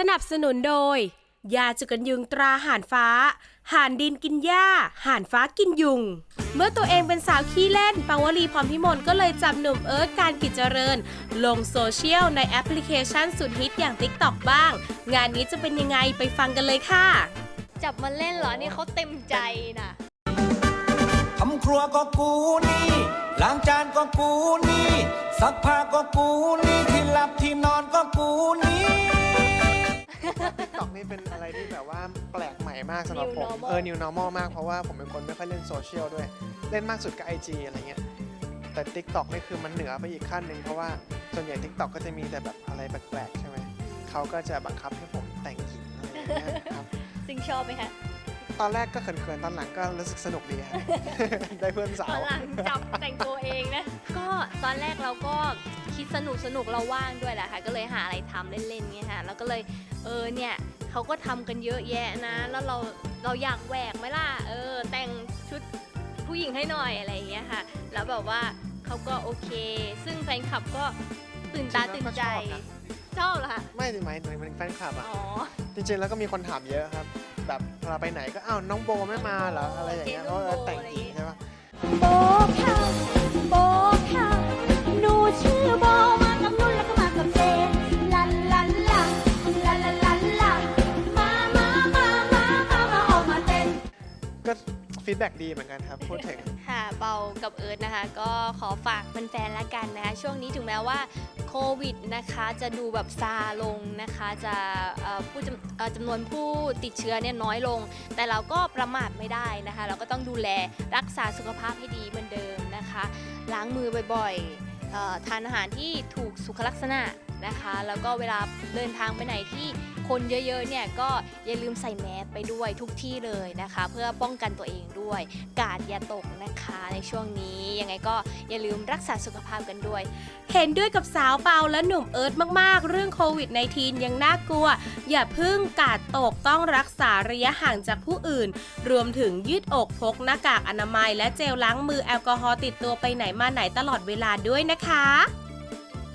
สนับสนุนโดย ยาจุกันยุงตราห่านฟ้า ห่านดินกินหญ้า ห่านฟ้ากินยุง เมื่อตัวเองเป็นสาวขี้เล่น ปาวลีพรพิมลก็เลยจับหนุ่มเอิร์ธการกิจเจริญ ลงโซเชียลในแอปพลิเคชันสุดฮิตอย่าง TikTok บ้าง งานนี้จะเป็นยังไงไปฟังกันเลยค่ะ จับมาเล่นเหรอ นี่เขาเต็มใจนะทำครัวก็กูนี่ล้างจานก็กูนี่ซักผ้าก็ ตอกนี่เป็นอะไรที่แบบว่าแปลกใหม่มากสำหรับ New ผม normal เออ new normal มากเพราะว่าผมเป็นคนไม่ค่อยเล่นโซเชียลด้วย เล่นมากสุดก็ IG อะไรเงี้ย แต่ TikTok นี่คือมันเหนือไปอีกขั้นหนึ่งเพราะว่าส่วนใหญ่ TikTok ก็จะมีแต่แบบอะไรแปลกๆใช่ไหมเขาก็จะบังคับให้ผมแต่งหญิงอะไรอย่างเงี้ยครับ ซิงชอบไหมคะตอนแรกก็เขินๆ ตอนหลังก็รู้สึกสนุกดีฮะได้เพื่อนสาตอวนหลังจับแต่งตัวเองนะ ก็ตอนแรกเราก็คิดสนุกสนุกเราว่างด้วยแหละค่ะ ก็เลยหาอะไรทำเล่นๆเงี้ยค่ะ แล้วก็เลยเออเนี่ยเขาก็ทำกันเยอะแยะนะ แล้วเราเราอยากแหวกไหมล่ะ เออ แต่งชุดผู้หญิงให้หน่อยอะไรอย่างเงี้ยค่ะ แล้วแบบว่าเขาก็โอเค ซึ่งแฟนคลับก็ตื่นตาตื่นใจ ชอบเหรอคะ ไม่สิหมายถึงเป็นแฟนคลับอะอ๋อจริงๆแล้วก็มีคนถามเยอะครับ แบบเวลาไปไหนก็อ้าวน้องโบไม่มาเหรออะไรอย่างเงี้ยเพราะว่าเออแต่งหญิงใช่ปะโบค่ะโบ ฟีดแบ็กดีเหมือนกันครับพูดถึง ค่ะเบากับเอิร์ธนะคะ ก็ขอฝากแฟนๆละกันนะคะ ช่วงนี้ถึงแม้ว่าโควิดนะคะจะดูแบบซาลงนะคะ จะเอ่อผู้จำเอ่อจำนวนผู้ติดเชื้อเนี่ยน้อยลง แต่เราก็ประมาทไม่ได้นะคะ เราก็ต้องดูแลรักษาสุขภาพให้ดีเหมือนเดิมนะคะ ล้างมือบ่อยๆเอ่อทานอาหารที่ถูกสุขลักษณะ นะคะ แล้วก็เวลาเดินทางไปไหนที่คนเยอะๆเนี่ยก็อย่าลืมใส่แมสไปด้วยทุกที่เลยนะคะ เพื่อป้องกันตัวเองด้วย กาดอย่าตกนะคะในช่วงนี้ยังไงก็อย่าลืมรักษาสุขภาพกันด้วย เห็นด้วยกับสาวเปาและหนุ่มเอิร์ธมากๆ เรื่องโควิด -19 ยังน่ากลัว อย่าพึ่งกาดตกต้องรักษาระยะห่างจากผู้อื่น รวมถึงยืดอกพกหน้ากากอนามัย และเจลล้างมือแอลกอฮอล์ติดตัวไปไหนมาไหนตลอดเวลาด้วยนะคะ